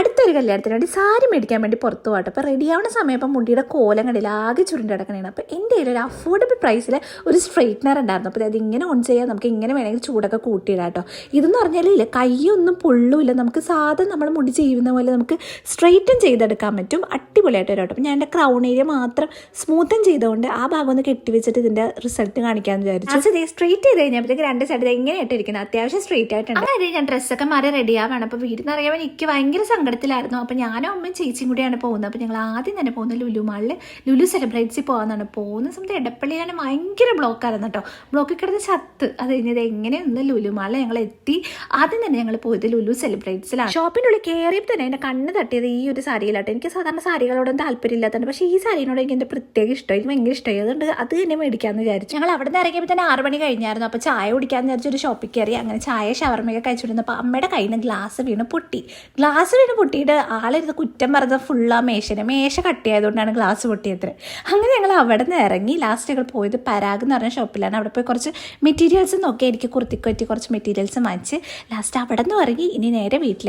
അടുത്തൊരു കല്യാണത്തിന് വേണ്ടി സാരി മേടിക്കാൻ വേണ്ടി പുറത്തു പോകട്ടെ. അപ്പോൾ റെഡി ആവുന്ന സമയം അപ്പം മുടിയുടെ കോലം കണ്ടില്ല ആകെ ചുരുണ്ട് കിടക്കണേണ്. അപ്പോൾ എന്റെ കയ്യിൽ ഒരു അഫോർഡബിൾ പ്രൈസിൽ ഒരു സ്ട്രൈറ്റ്നർ ഉണ്ടായിരുന്നു. അപ്പോൾ അത് ഇങ്ങനെ ഓൺ ചെയ്യാൻ നമുക്ക് ഇങ്ങനെ വേണമെങ്കിൽ ചൂടൊക്കെ കൂട്ടിയിടാം കേട്ടോ ഇതെന്ന് പറഞ്ഞാൽ ഇല്ല കൈയൊന്നും പൊള്ളുമില്ല. നമുക്ക് സാധാരണ നമ്മൾ മുടി ചെയ്യുന്ന പോലെ നമുക്ക് സ്ട്രെയിറ്റൻ ചെയ്തെടുക്കാൻ പറ്റും. അടിപൊളിയായിട്ട് വരും കേട്ടോ. അപ്പോൾ ഞാൻ എന്റെ ക്രൗൺ ഏരിയ മാത്രം സ്മൂത്തൻ ചെയ്തുകൊണ്ട് ആ ഭാഗം ഒന്ന് കെട്ടിവെച്ചിട്ട് ഇതിന്റെ റിസൾട്ട് കാണിക്കാമെന്ന് വിചാരിച്ചു. അത് സ്ട്രെയിറ്റ് ചെയ്ത് കഴിഞ്ഞപ്പോഴത്തേക്ക് രണ്ട് സൈഡ് എങ്ങനെയായിട്ട് ഇരിക്കുന്നത് അത്യാവശ്യം സ്ട്രെയിറ്റ് ആയിട്ടുണ്ട്. അതായത് ഞാൻ ഡ്രസ്സൊക്കെ മാറി റെഡി ആവാണ്. അപ്പോൾ വീട്ടിൽ നിന്ന് അറിയാൻ എനിക്ക് ഭയങ്കര സങ്കടത്തിലായിരുന്നു. അപ്പോൾ ഞാനും അമ്മയും ചേച്ചിയും കൂടിയാണ് പോകുന്നത്. അപ്പോൾ ഞങ്ങൾ ആദ്യം തന്നെ പോകുന്നത് ലുലു മാളിൽ ലുലു സെലിബ്രേറ്റ്സിൽ പോകാമെന്നാണ് പോകുന്ന സമയത്ത് എടപ്പള്ളിയിലാണ് ഭയങ്കര ബ്ലോക്കായിരുന്നു കേട്ടോ. ബ്ലോക്കിൽ കിടന്ന് ചത്ത്. അത് കഴിഞ്ഞത് എങ്ങനെയൊന്ന് ലുലു മാളിൽ ഞങ്ങൾ എത്തി. ആദ്യം തന്നെ ഞങ്ങൾ പോയത് ലുലു സെലിബ്രേറ്റ്സിലാണ് ഷോപ്പിന്റെ ഉള്ളിൽ കയറിയപ്പോൾ തന്നെ എന്റെ കണ്ണ് തട്ടിയത് ഈ ഒരു സാരിയിലാട്ടോ എനിക്ക് സാധാരണ സാരികളോടൊന്നും താല്പര്യമില്ലാത്തതാണ്. പക്ഷേ ഈ സാരിനോട് എനിക്ക് എന്റെ പ്രത്യേക ഇഷ്ടം. എനിക്ക് ഭയങ്കര ഇഷ്ടമായി അതുകൊണ്ട് അത് തന്നെ മേടിക്കാമെന്ന് വിചാരിച്ചു. ഞങ്ങൾ അവിടെ നിന്ന് ഇറങ്ങിയപ്പോൾ തന്നെ ആറ് മണി കഴിഞ്ഞായിരുന്നു. അപ്പോൾ ചായ കുടിക്കാമെന്ന് വിചാരിച്ചൊരു ഷോപ്പിൽ കയറി അങ്ങനെ ചായ ഷവർമയൊക്കെ അപ്പോൾ അമ്മയുടെ കയ്യിൽ നിന്ന് ഗ്ലാസ് വീണ് പൊട്ടി. ഗ്ലാസ് പൊട്ടിയിട്ട് ആളിരുന്ന് കുറ്റം പറഞ്ഞ ഫുള്ള് മേശനെ. മേശ കട്ടിയായതുകൊണ്ടാണ് ഗ്ലാസ് പൊട്ടിയത്. അങ്ങനെ ഞങ്ങൾ അവിടെ നിന്ന് ഇറങ്ങി ലാസ്റ്റ് ഞങ്ങൾ പോയത് പരാഗ് എന്ന് പറഞ്ഞ ഷോപ്പിലാണ് അവിടെ പോയി കുറച്ച് മെറ്റീരിയൽസ് നോക്കി. എനിക്ക് കുർത്തിക്ക് പറ്റി കുറച്ച് മെറ്റീരിയൽസ് വാങ്ങിച്ച് ലാസ്റ്റ് അവിടെ നിന്ന് ഇറങ്ങി ഇനി നേരെ വീട്ടിലേക്ക്